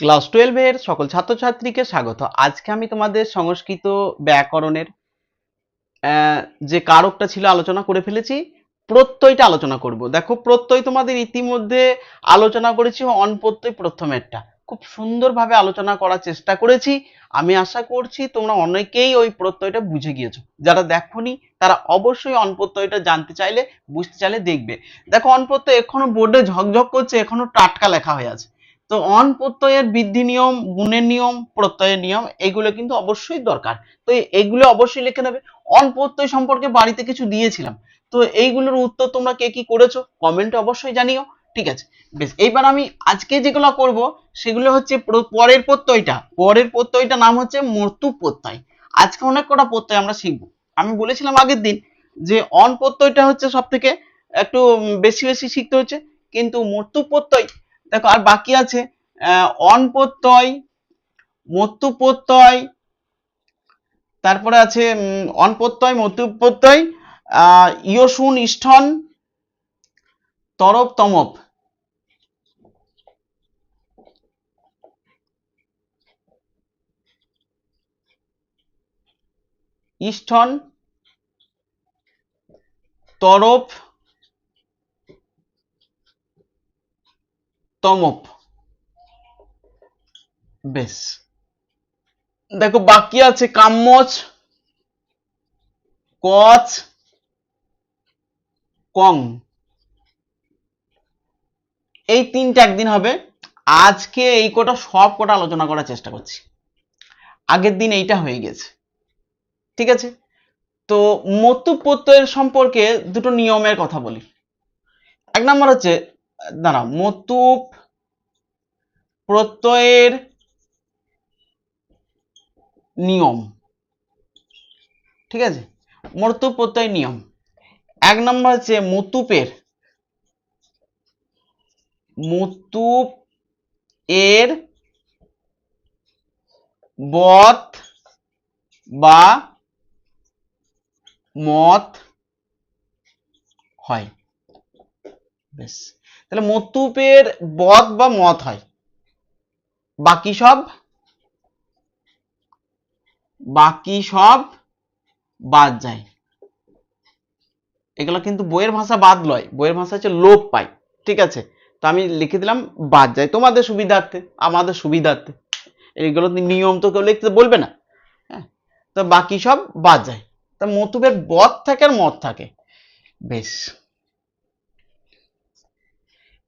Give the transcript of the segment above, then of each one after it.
Class টুয়েলভের সকল ছাত্রছাত্রীকে স্বাগত। আজকে আমি তোমাদের সংস্কৃত ব্যাকরণের যে কারকটা ছিল আলোচনা করে ফেলেছি, প্রত্যয়টা আলোচনা করব। দেখো, প্রত্যয় তোমাদের ইতিমধ্যে আলোচনা করেছি অনপ্রত্যয় প্রথমেরটা। খুব সুন্দরভাবে আলোচনা করার চেষ্টা করেছি। আমি আশা করছি তোমরা অনেকেই ওই প্রত্যয়টা বুঝে গিয়েছো। যারা দেখোনি, তারা অবশ্যই অনপ্রত্যয়টা জানতে চাইলে, বুঝতে চাইলে দেখবে। দেখো অনপ্রত্যয় এখনও বোর্ডে ঝকঝক করছে, এখনও টাটকা লেখা হয়ে আছে। তো অন প্রত্যয়ের বৃদ্ধি নিয়ম, গুণের নিয়ম, প্রত্যয়ের নিয়ম, এগুলো কিন্তু অবশ্যই দরকার। তো এগুলো অবশ্যই লিখে নেবে। অন প্রত্যয় সম্পর্কে বাড়িতে কিছু দিয়েছিলাম। তো এইগুলোর উত্তর তোমরা কে কি করেছ কমেন্টে অবশ্যই জানিও, ঠিক আছে? বেশ, এইবার আমি আজকে যেগুলো করব, সেগুলো হচ্ছে পরের প্রত্যয়টা। পরের প্রত্যয়টা নাম হচ্ছে মর্তু প্রত্যয়। আজকে অনেক কটা প্রত্যয় আমরা শিখব। আমি বলেছিলাম আগের দিন যে অন প্রত্যয়টা হচ্ছে সব থেকে একটু বেশি বেশি শিখতে হচ্ছে। কিন্তু মর্তু প্রত্যয় দেখো, আর বাকি আছে অন প্রত্যয় মর্তু প্রত্যয়, তারপরে আছে অন প্রত্যয় মর্তু প্রত্যয় ইয়সুন ইষ্ঠন, তরব তমপ ইষ্ঠন তরপ তমপ বেশ। দেখো, বাকি আছে কাম্মচ, কচ, কং। এই তিনটা একদিন হবে। আজকে এই কটা, সব কটা আলোচনা করার চেষ্টা করছি। আগের দিন এইটা হয়ে গেছে। ঠিক আছে? তো মতু সম্পর্কে দুটো নিয়মের কথা বলি। এক নম্বর হচ্ছে দাঁড়া মতুপ প্রত্যয়ের নিয়ম, ঠিক আছে? মতুপ প্রত্যয় নিয়ম। এক নম্বর হচ্ছে মতুপের মতুপ এর বত বা মত হয়। বেশ। তাহলে মতুপের বদ বা মত হয়। বাকি সব? বাকি সব বাদ যায়। এগুলো কিন্তু বইয়ের ভাষা বাদ লয়। বইয়ের ভাষা হচ্ছে লোপ পায়, ঠিক আছে? তো আমি লিখে দিলাম, বাদ যায়। তোমাদের সুবিধার্থে, আমাদের সুবিধার্থে। এইগুলো নিয়ম তো কেউ লিখতে বলবে না। হ্যাঁ? তো বাকি সব বাদ যায়। তা মতুবের বধ থাকে আর মত থাকে। বেশ।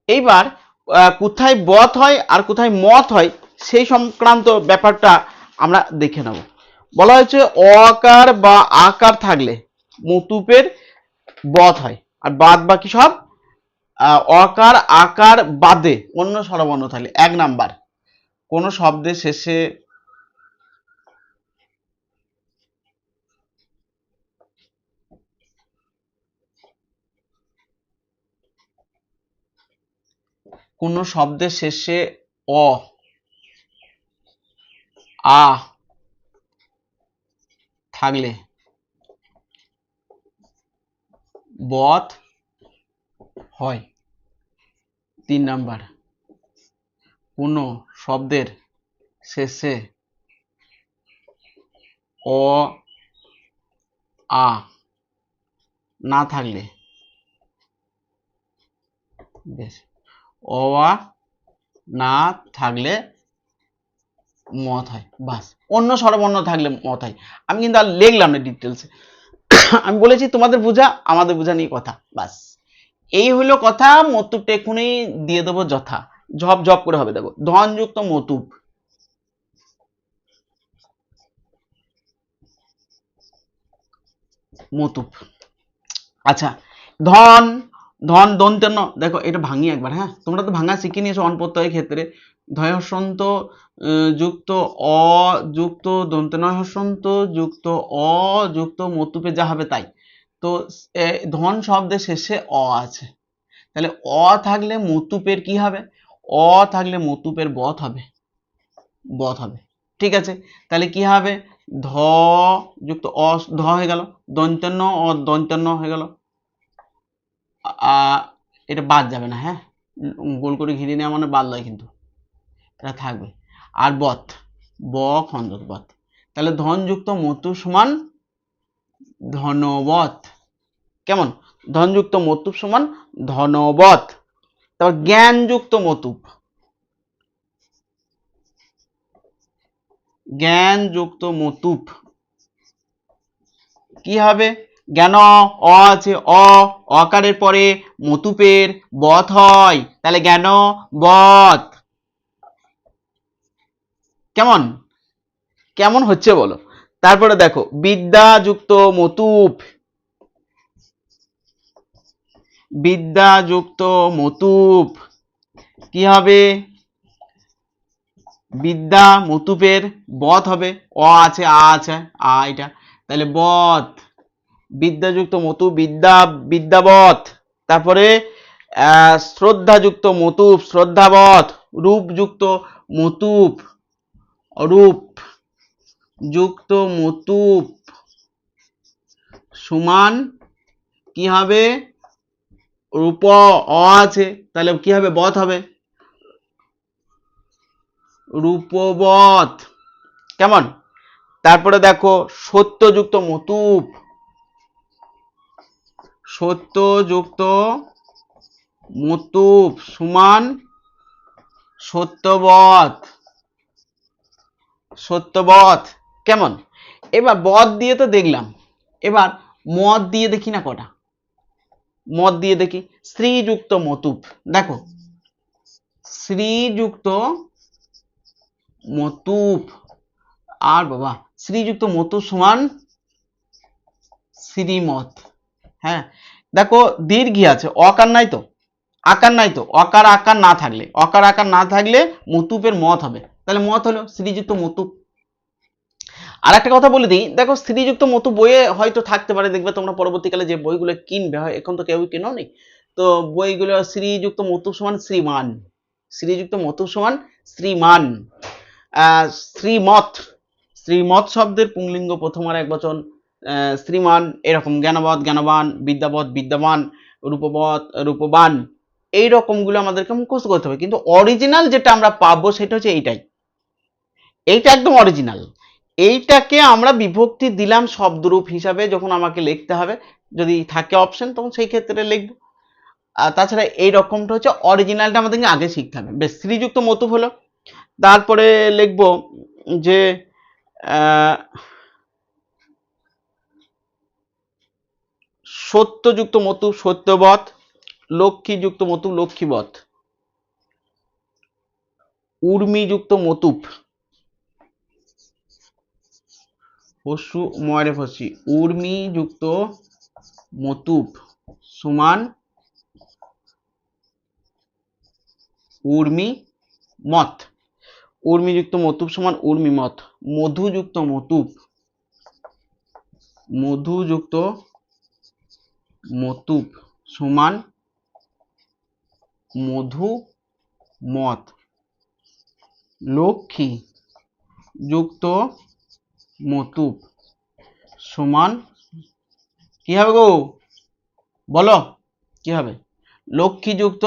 এইবার কোথায় বধ হয় আর কোথায় মত হয়, সেই সংক্রান্ত ব্যাপারটা আমরা দেখে নেব। বলা হয়েছে অকার বা আকার থাকলে মতুপের বধ হয়। আর বাদ বাকি সব অকার, আকার বাদে অন্য সরবর্ণ থাকলে, এক নাম্বার। কোনো শব্দের শেষে কোন শব্দের শেষে অ। আ। থাকলে। বধ হয়। তিন নাম্বার। কোন শব্দের শেষে অ, আ। না থাকলে। বেশ। অ না থাকলে মত হয়, বাস। অন্য স্বরবর্ণ থাকলে মত হয়। আমি কিন্তু আর লিখলাম না ডিটেলসে আমি বলেছি তোমাদের বোঝা আমাদের বোঝা নিয়ে কথা, বাস। এই হলো কথা মতুবটা এক্ষুনি দিয়ে দেবো যথা। ঝপ ঝপ করে হবে, দেখো। ধনযুক্ত মতুব মতুব আচ্ছা ধন ধন দন্তেন্ন দেখো এটা ভাঙি একবার হ্যাঁ? তোমরা তো ভাঙা শিখে নিয়েছো অনপ্রত্যয়ের ক্ষেত্রে। ধয়সন্ত যুক্ত অ যুক্ত দন্তেনয় হসন্ত যুক্ত অ যুক্ত মতুপে যা হবে তাই। তো ধন শব্দের শেষে অ আছে। তাহলে অ থাকলে মতুপের কি হবে? অ থাকলে মতুপের বধ হবে। বধ হবে। ঠিক আছে? তাহলে কি হবে? ধ, যুক্ত, অ, ধ হয়ে গেল। দন্তান্ন অ দন্তান্ন হয়ে গেল। এটা বাদ যাবে না হ্যাঁ? গোল করে ঘিরে নেওয়া মানে বাদ লয় কিন্তু। এটা থাকবে। আর বত ব খন্দত বত তাহলে ধনযুক্ত মতু সমান ধনবত কেমন? ধনযুক্ত মতুপ সমান ধনবত তারপর জ্ঞানযুক্ত মতুপ জ্ঞানযুক্ত মতুপ কি হবে? জ্ঞান অ আছে, অ, অকারের পরে মতুপের বধ হয়। তাহলে জ্ঞান বধ। কেমন? কেমন হচ্ছে বলো? তারপরে দেখো, বিদ্যাযুক্ত মতুপ। বিদ্যাযুক্ত মতুপ। কি হবে? বিদ্যা মতুপের বধ হবে। অ আছে, আ আছে, আ এটা। তাহলে বত বিদ্যাযুক্ত মতু, বিদ্যা বিদ্যাবত তারপরে শ্রদ্ধাযুক্ত মতুপ শ্রদ্ধাবত রূপযুক্ত মতুপ রূপ যুক্ত মতুপ। সমান কি হবে? রূপ, অ আছে, তাহলে কি হবে? বত হবে। রূপবধ কেমন? তারপরে দেখো, সত্যযুক্ত মতুপ। সত্যযুক্ত মতুপ সমান সত্যবত সত্যবত কেমন? এবার বধ দিয়ে তো দেখলাম। এবার মদ দিয়ে দেখি না কটা? মদ দিয়ে দেখি। শ্রীযুক্ত মতুপ দেখো। শ্রীযুক্ত মতুপ আর বাবা, শ্রীযুক্ত মতুপ সমান শ্রীমত হ্যাঁ? দেখো দীর্ঘি আছে, অকার নাই তো, আকার নাই তো, অকার আকার না থাকলে, অকার আকার না থাকলে মতুপের মত হবে। তাহলে মত হলো শ্রীযুক্ত মতুপ। আর একটা কথা বলে দিই, দেখো শ্রীযুক্ত মতু বইয়ে হয়তো থাকতে পারে, দেখবে তোমরা পরবর্তীকালে যে বইগুলো কিনবে, হয় এখন তো কেউ কেনো নেই। তো বইগুলো শ্রীযুক্ত মতুপ সমান শ্রীমান, শ্রীযুক্ত মতুপ সমান শ্রীমান শ্রীমত শ্রীমত শব্দের পুংলিঙ্গ প্রথম আর এক বচন। শ্রীমান, এরকম জ্ঞানবৎ, জ্ঞানবান, বিদ্যাবৎ বিদ্যাবান রূপবধ রূপবান, এই রকমগুলো আমাদেরকে মুখস্থ করতে হবে। কিন্তু অরিজিনাল যেটা আমরা পাবো সেটা হচ্ছে এইটাই। এইটা একদম অরিজিনাল এইটাকে আমরা বিভক্তি দিলাম শব্দরূপ হিসাবে যখন আমাকে লিখতে হবে, যদি থাকে অপশন তখন সেই ক্ষেত্রে লিখব। আর তাছাড়া এই রকমটা হচ্ছে অরিজিনালটা আমাদেরকে আগে শিখতে হবে। বেশ, শ্রীযুক্ত মতুপ হলো। তারপরে লিখব যে সত্যযুক্ত মতু সত্যবত লক্ষ্মীযুক্ত মতু লক্ষ্মীবত উর্মিযুক্ত মতুপ। পশু ময়রে ফসি। উর্মিযুক্ত মতুপ সমান উর্মি মত উর্মিযুক্ত মতুপ সমান উর্মি মত মধুযুক্ত মতুপ। মধুযুক্ত মতুপ সমান মধু মত লক্ষ্মী যুক্ত মতুপ সমান কি হবে গো? বলো, কি হবে? লক্ষ্মীযুক্ত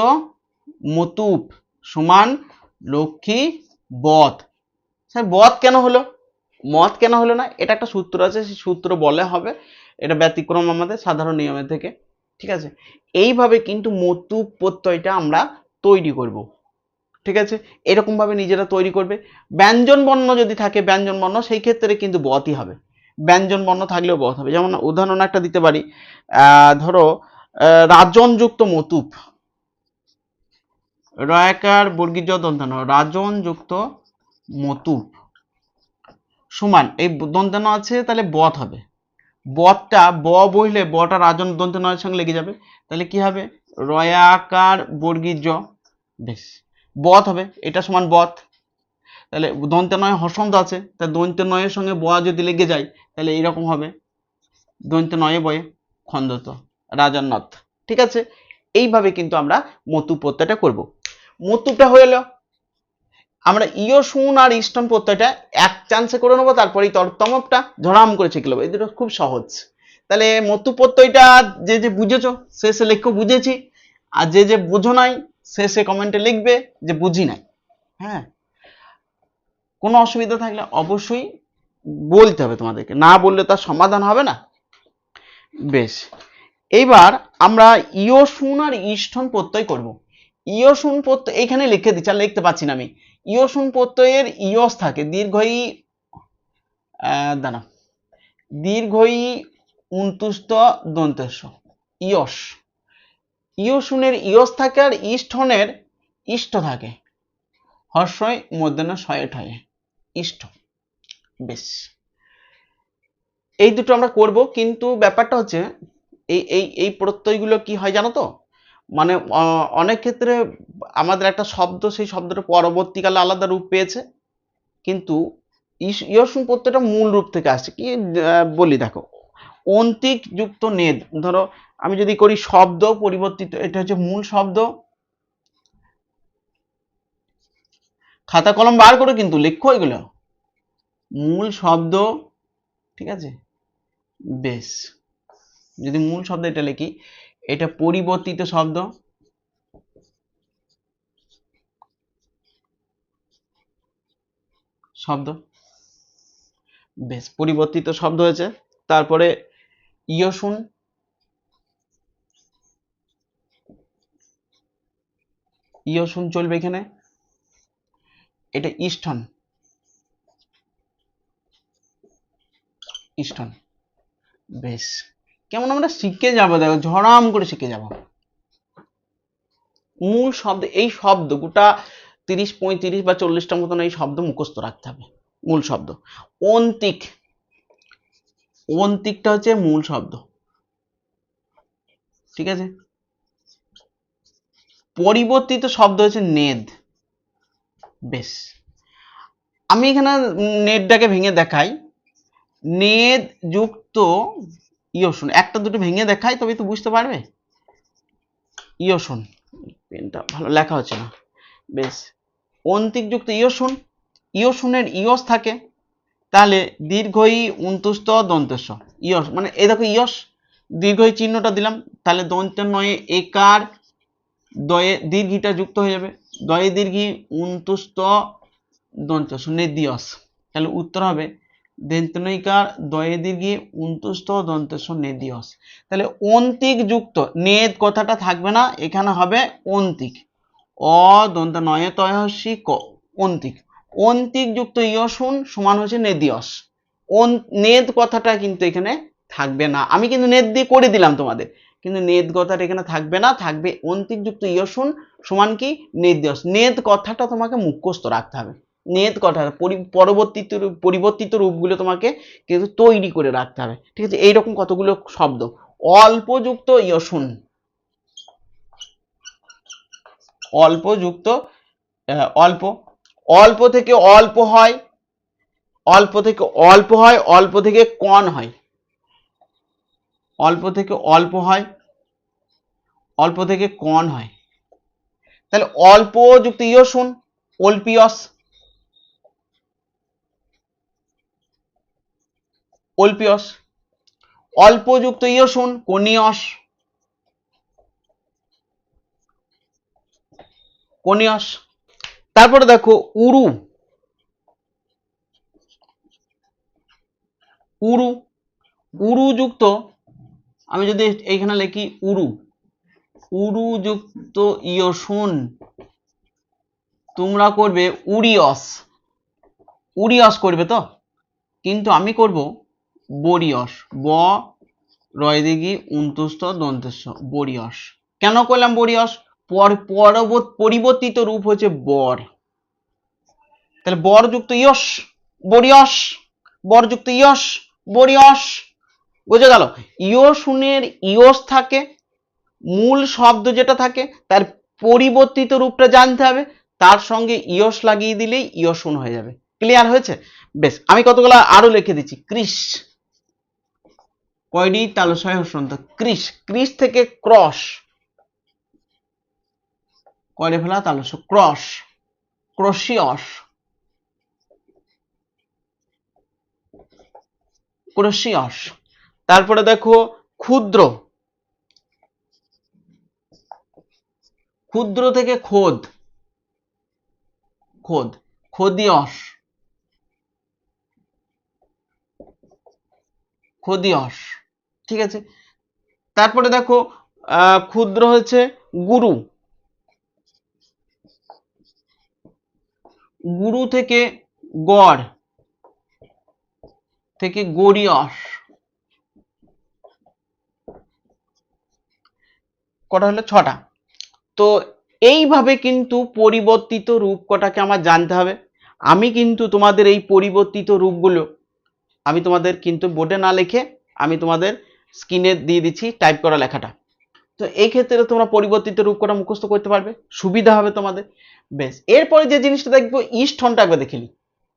মতুপ সমান লক্ষ্মী বধ। স্যার, বধ কেন হলো? মত কেন হলো না? এটা একটা সূত্র আছে, সেই সূত্র বলে হবে। এটা ব্যতিক্রম আমাদের সাধারণ নিয়মের থেকে, ঠিক আছে? এইভাবে কিন্তু মতুপ প্রত্যয়টা আমরা তৈরি করব, ঠিক আছে? এরকম ভাবে নিজেরা তৈরি করবে। ব্যঞ্জন বর্ণ যদি থাকে, ব্যঞ্জন বর্ণ, সেই ক্ষেত্রে কিন্তু বতই হবে। ব্যঞ্জন বর্ণ থাকলেও বত হবে। যেমন উদাহরণ একটা দিতে পারি। ধরো রাজনযুক্ত মতুপ। রয়াকার বর্গীজ দন্তান। রাজনযুক্ত মতুপ। সমান, এই দন্তান আছে, তাহলে বত হবে। বতটা ব বইলে বটা রাজন দন্তানের সঙ্গে লেগে যাবে। তাহলে কি হবে? রয়াকার বর্গীজ বেশ, বত হবে, এটা সমান বত। তাহলে দন্তে নয় হসন্ত আছে, তা দন্তে নয়ের সঙ্গে ব যদি লেগে যায়, তাহলে এইরকম হবে। দন্তে নয়ে বয়ে খন্দত রাজান্নাথ। ঠিক আছে? এইভাবে কিন্তু আমরা মতু প্রত্যয়টা করব। মতুটা হয়ে আমরা ইয় শুন আর ইষ্টন প্রত্যয়টা এক চান্সে করে নেব তারপরে তরতমটা ঝড়াম করে শিখে নেব। এই দুটো খুব সহজ। তাহলে মতু প্রত্যয়টা যে যে বুঝেছ, সে সে লেখ্য বুঝেছি। আর যে যে বুঝো নাই, সে সে কমেন্টে লিখবে যে বুঝি নাই। হ্যাঁ? কোনো অসুবিধা থাকলে অবশ্যই বলতে হবে তোমাদেরকে। না বললে তার সমাধান হবে না। বেশ। এইবার আমরা ইয়োশুন আর ইষ্ঠন প্রত্যয় করব। ইয়োশুন প্রত্যয় এখানে লিখে দিচ্ছি, আর লিখতে পারছি না আমি। ইয়োশুন প্রত্যয়ের ইয়স থাকে, দীর্ঘই দাঁড়া দীর্ঘই উন্তুষ্ট দন্তেশ ইয়স। ইয়সুনের ইয়স থাকে আর ইষ্ঠনের ইষ্ট থাকে। হর্ষয় মধ্যাহ্ন শয়েট হয়, ইষ্ট। বেশ। এই দুটো আমরা করব, কিন্তু ব্যাপারটা হচ্ছে, এই এই এই প্রত্যয়গুলো কি হয় জানো তো? মানে অনেক ক্ষেত্রে আমাদের একটা শব্দ, সেই শব্দটা পরবর্তীকালে আলাদা রূপ পেয়েছে। কিন্তু ইয়সুন প্রত্যয়টা মূল রূপ থেকে আসছে। কি বলি দেখো অন্তিক যুক্ত নেদ, ধরো আমি যদি করি শব্দ পরিবর্তিত, এটা হচ্ছে মূল শব্দ। খাতা কলম বার করে কিন্তু, লেখো এগুলো। মূল শব্দ, ঠিক আছে? বেশ। যদি মূল শব্দ এটা লিখি এটা পরিবর্তিত শব্দ। শব্দ। বেশ, পরিবর্তিত শব্দ হয়েছে। তারপরে ইয়সুন। ইয়সুন চলবে এখানে। এটা ইষ্টন ইষ্টন বেশ। কেমন আমরা শিখে যাব? দেখো, ঝড়াম করে শিখে যাব। মূল শব্দ, এই শব্দ, গোটা তিরিশ, পঁয়ত্রিশ বা চল্লিশটা মতন এই শব্দ মুখস্থ রাখতে হবে, মূল শব্দ। অন্তিক, অন্তিকটা হচ্ছে মূল শব্দ। ঠিক আছে? পরিবর্তিত শব্দ হচ্ছে নেদ। বেশ। আমি এখানে নেটটাকে ভেঙে দেখাই। নেদ যুক্ত ইয়সুন একটা দুটো ভেঙে দেখাই তবে তো বুঝতে পারবে। ইয়সুন পেনটা ভালো লেখা হচ্ছে না। বেশ অন্তিক যুক্ত ইয়সুন ইয়সুনের ইয়স থাকে, তাহলে দীর্ঘই উন্তুষ্ট দন্তস্ব ইয়স মানে এই দেখো ইয়স, দীর্ঘই চিহ্নটা দিলাম, তাহলে দন্ত নয়ে একার দয়ে দীর্ঘিটা যুক্ত হয়ে যাবে। দয়ে দীর্ঘি উন্তুষ্ট দন্তস্ব নেদিয়স। তাহলে উত্তর হবে দন্তনৈকার দয়ে দীর্ঘি উন্তুষ্ট দন্তস্ব নেদিয়স। তাহলে অন্তিক যুক্ত, নেদ কথাটা থাকবে না, এখানে হবে অন্তিক। অ দন্ত নয়ে তয়সি ক, অন্তিক। অন্তিক যুক্ত ইয়সুন সমান হচ্ছে নেদিয়স। নেদ কথাটা কিন্তু এখানে থাকবে না। আমি কিন্তু নেদ দিয়ে করে দিলাম তোমাদের। কিন্তু নেদ কথাটা এখানে থাকবে না, থাকবে অন্তিক যুক্ত ইয়সুন সমান কি? নেদিয়স। নেদ কথাটা তোমাকে মুখস্থ রাখতে হবে। কথাটা পরি- পরবর্তীত পরিবর্তিত রূপগুলো তোমাকে কিন্তু তৈরি করে রাখতে হবে। ঠিক আছে? এইরকম কতগুলো শব্দ। অল্পযুক্ত ইয়সুন। অল্পযুক্ত অল্প। অল্প থেকে অল্প হয়, অল্প থেকে অল্প হয়, অল্প থেকে কন হয়। অল্প থেকে অল্প হয়, অল্প থেকে কন হয়। তাহলে অল্পযুক্ত ইয়সুন, অল্পিয়স। অল্পিয়স। অল্প যুক্ত ইয়সুন কোনিয়স। কোনিয়স। তারপরে দেখো উরু। উরু। উরু যুক্ত আমি যদি এইখানে লিখি উরু। উরু যুক্ত ইয়সুন, তোমরা করবে উরিয়স। উরিয়স করবে তো? কিন্তু আমি করব বরিয়স। ব রয় দিঘি উন্তুষ্ট দন্তেশ্ব বরিয়স। কেন করলাম বরিয়স? পর পরবর্ত পরিবর্তিত রূপ হচ্ছে বর। তাহলে বরযুক্ত ইয়স, বরিয়স, বরযুক্ত ইয়স, বরিয়স। বুঝে গেল? ইয়সুনের ইয়স থাকে, মূল শব্দ যেটা থাকে, তার পরিবর্তিত রূপটা জানতে হবে, তার সঙ্গে ইয়স লাগিয়ে দিলেই ইয়সুন হয়ে যাবে। ক্লিয়ার হয়েছে? বেশ, আমি কতগুলো আরও লিখে দিচ্ছি। ক্রিস কয়টি তালুসয় হস্যন্ত ক্রিস। ক্রিস থেকে ক্রস। করে ফেলা? তালুস ক্রস। ক্রসিয়স। ক্রসিয়স। তারপরে দেখো ক্ষুদ্র। ক্ষুদ্র থেকে খোদ। খোদ। খোদিয়স। খদিয়স। ঠিক আছে? তারপরে দেখো ক্ষুদ্র হচ্ছে গুরু। গুরু থেকে গড়, থেকে গড়িয়স। কটা হলো? ছটা। তো এইভাবে কিন্তু পরিবর্তিত রূপ কটাকে আমার জানতে হবে। আমি কিন্তু তোমাদের এই পরিবর্তিত রূপগুলো, আমি তোমাদের কিন্তু বোর্ডে না লিখে আমি তোমাদের স্ক্রিনে দিয়ে দিচ্ছি টাইপ করা লেখাটা। তো এই ক্ষেত্রে তোমরা পরিবর্তিত রূপ কটা মুখস্থ করতে পারবে, সুবিধা হবে তোমাদের। বেশ, এরপরে যে জিনিসটা দেখব, ইস্টনটা একবার দেখে নিই।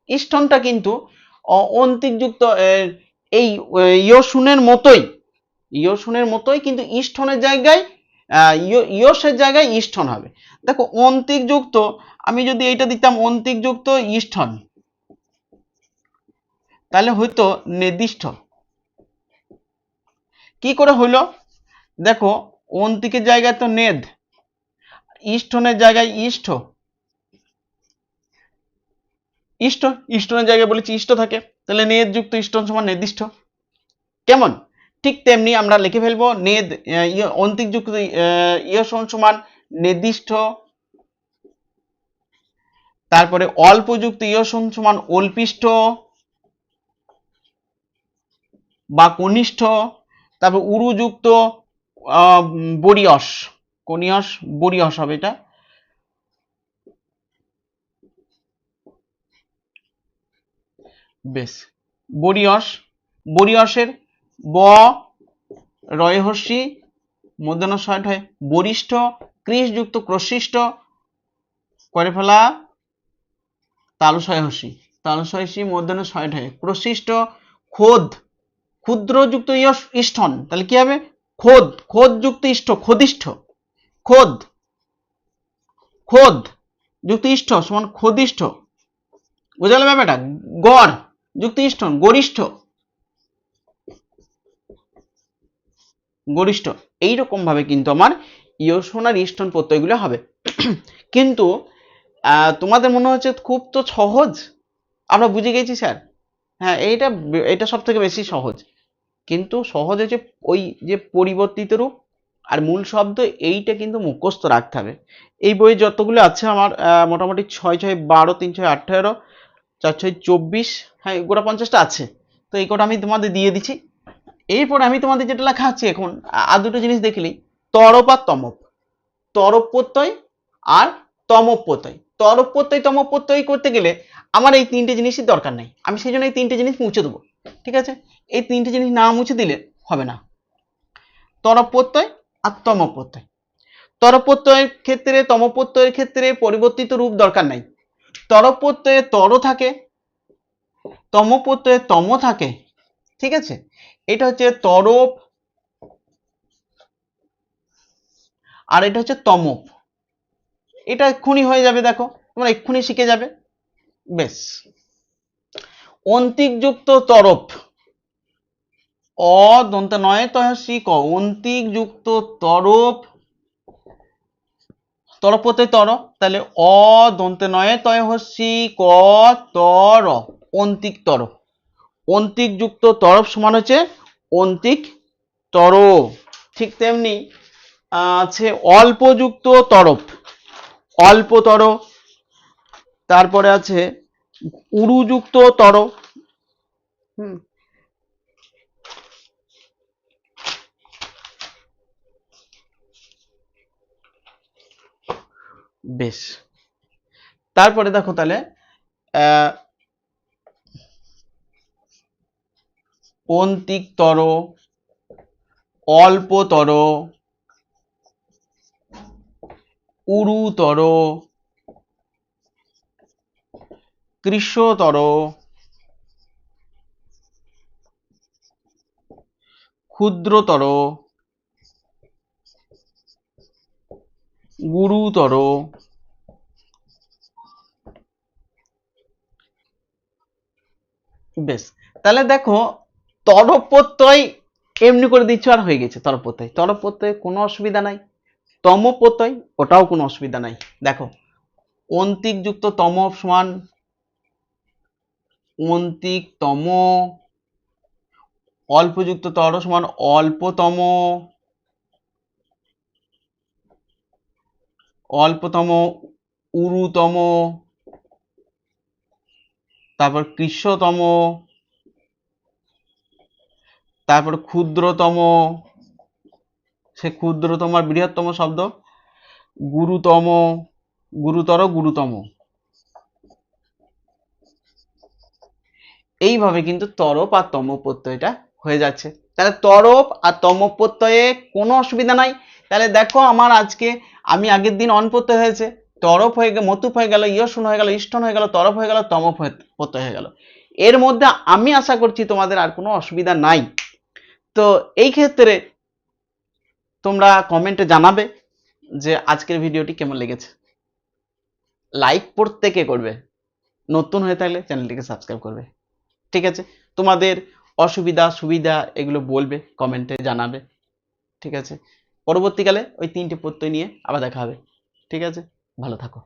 ইস্টনটা কিন্তু অন্তিকযুক্ত এই ইয়সুনের মতোই। ইয়সুনের মতোই কিন্তু ইস্টনের জায়গায় ইয়- ইয়সের জায়গায় ইস্টন হবে। দেখো অন্তিকযুক্ত আমি যদি এইটা দিতাম অন্তিকযুক্ত ইস্টন, তাহলে হয়তো নির্দিষ্ট। করে হইল? দেখো, অন্তিকের জায়গায় তো নেদ ইস্টনের জায়গায় ইষ্ট। ইষ্ট, ইষ্টনের জায়গায় বলেছি ইষ্ট থাকে। তাহলে নেদ যুক্ত ইষ্টন সমান নির্দিষ্ট। কেমন? ঠিক তেমনি আমরা লিখে ফেলব, নেদ অন্তিক যুক্ত ইয়সন সমান নির্দিষ্ট। তারপরে অল্প যুক্ত ইয়সন সমান অল্পিষ্ট বা কনিষ্ঠ। তারপর উরুযুক্ত বরিয়স। কনিয়স, বরিয়স হবে এটা। বেশ। বরিয়স, বরিয়সের ব, রয়হর্ষি মধ্যাহ্ন শর্ট হয় বরিষ্ঠ ক্রিশযুক্ত ক্রশিষ্ট করে ফেলা তালুসয়হসি তালুসয়সি মধ্যাহ্ন শর্ট হয় ক্রশিষ্ট খোদ ক্ষুদ্রযুক্ত ইয়স ইষ্ঠন, তাহলে কি হবে? খোদ খোদ যুক্ত ইষ্ট খদিষ্ঠ, খোদ খোদ, যুক্ত ইষ্ট সমান খদিষ্ঠ। বুঝালে ব্যাপারটা? গড়, যুক্ত ইষ্টন গরিষ্ঠ গরিষ্ঠ। এইরকম ভাবে কিন্তু আমার ইয়সন আর ইষ্টন প্রত্যয়গুলো হবে। কিন্তু তোমাদের মনে হচ্ছে খুব তো সহজ? আমরা বুঝে গেছি, স্যার। হ্যাঁ এইটা, এটা সব থেকে বেশি সহজ। কিন্তু সহজ হচ্ছে ওই যে পরিবর্তিত রূপ আর মূল শব্দ এইটা কিন্তু মুখস্থ রাখতে হবে। এই বই যতগুলো আছে আমার মোটামুটি ছয় ছয় বারো, তিন ছয় আঠেরো, চার ছয় চব্বিশ হ্যাঁ গোটা পঞ্চাশটা আছে। তো এই কটা আমি তোমাদের দিয়ে দিচ্ছি। এরপর আমি তোমাদের যেটা লেখা আছে এখন আর দুটো জিনিস দেখলেই তরপ আর তমপ। তরপ প্রত্যয় আর তমপ প্রত্যয়। তরপ প্রত্যয়, তমপ প্রত্যয় করতে গেলে আমার এই তিনটে জিনিসই দরকার নেই। আমি সেই জন্য এই তিনটে জিনিস মুছে দেবো। ঠিক আছে? এই তিনটে জিনিস না মুছে দিলে হবে না। তরপ প্রত্যয় আর তমপ প্রত্যয় তরপ প্রত্যয়ের ক্ষেত্রে তম প্রত্যয়ের ক্ষেত্রে পরিবর্তিত রূপ দরকার নাই। তরপ প্রত্যয়ে তর থাকে তম প্রত্যয়ে তম থাকে, ঠিক আছে? এটা হচ্ছে তরপ আর এটা হচ্ছে তমপ এটা এক্ষুনি হয়ে যাবে, দেখো। তোমরা এক্ষুনি শিখে যাবে। বেশ অন্তিকযুক্ত তরপ অ, দন্তে নয় তয় শিক অন্তিকযুক্ত তরপ তরপতে তর। তাহলে অ, দন্তে নয় তয় হস্যি ক তর অন্তিক তর। অন্তিক যুক্ত তরফ সমান হচ্ছে অন্তিক তর। ঠিক তেমনি আছে অল্পযুক্ত তরফ। অল্পতর তারপরে আছে উরুযুক্ত তর হুম। বেশ। তারপরে দেখো তাহলে আহ, অন্তিকতর অল্পতর উরুতর কৃষ্ণতর। ক্ষুদ্রতর। গুরুতর। বেশ, তাহলে দেখো তরপ্রত্যয় এমনি করে দিচ্ছ আর হয়ে গেছে তরফ প্রত্যয় তরফ প্রত্যয় কোনো অসুবিধা নাই। তম প্রত্যয় ওটাও কোনো অসুবিধা নাই। দেখো অন্তিক যুক্ত তম সমান অন্তিক তম অল্পযুক্ত তর সমান অল্পতম। অল্পতম, উরুতম। তারপর কৃষ্ণতম। তারপর ক্ষুদ্রতম। সে ক্ষুদ্রতম আর বৃহত্তম শব্দ? গুরুতম। গুরুতর, গুরুতম। এইভাবে কিন্তু তরপ আর তম প্রত্যয়টা হয়ে যাচ্ছে। তাহলে তরপ আর তম প্রত্যয়ে কোনো অসুবিধা নাই। তাহলে দেখো আমার আজকে আমি আগের দিন অন প্রত্যয় হয়েছে। তরপ হয়ে গেল মতুপ হয়ে গেল, ইয়সুন হয়ে গেল, ইষ্টন হয়ে গেল, তরপ হয়ে গেল তম প্রত্যয় হয়ে গেল। এর মধ্যে আমি আশা করছি তোমাদের আর কোনো অসুবিধা নাই। তো এই ক্ষেত্রে তোমরা কমেন্টে জানাবে যে আজকের ভিডিওটি কেমন লেগেছে। লাইক প্রত্যেকে করবে। নতুন হয়ে থাকলে চ্যানেলটিকে সাবস্ক্রাইব করবে। ঠিক আছে? তোমাদের অসুবিধা, সুবিধা এগুলো বলবে কমেন্টে জানাবে। ঠিক আছে? পরবর্তীকালে ওই তিনটে প্রত্যয় নিয়ে আবার দেখা হবে। ঠিক আছে? ভালো থাকো।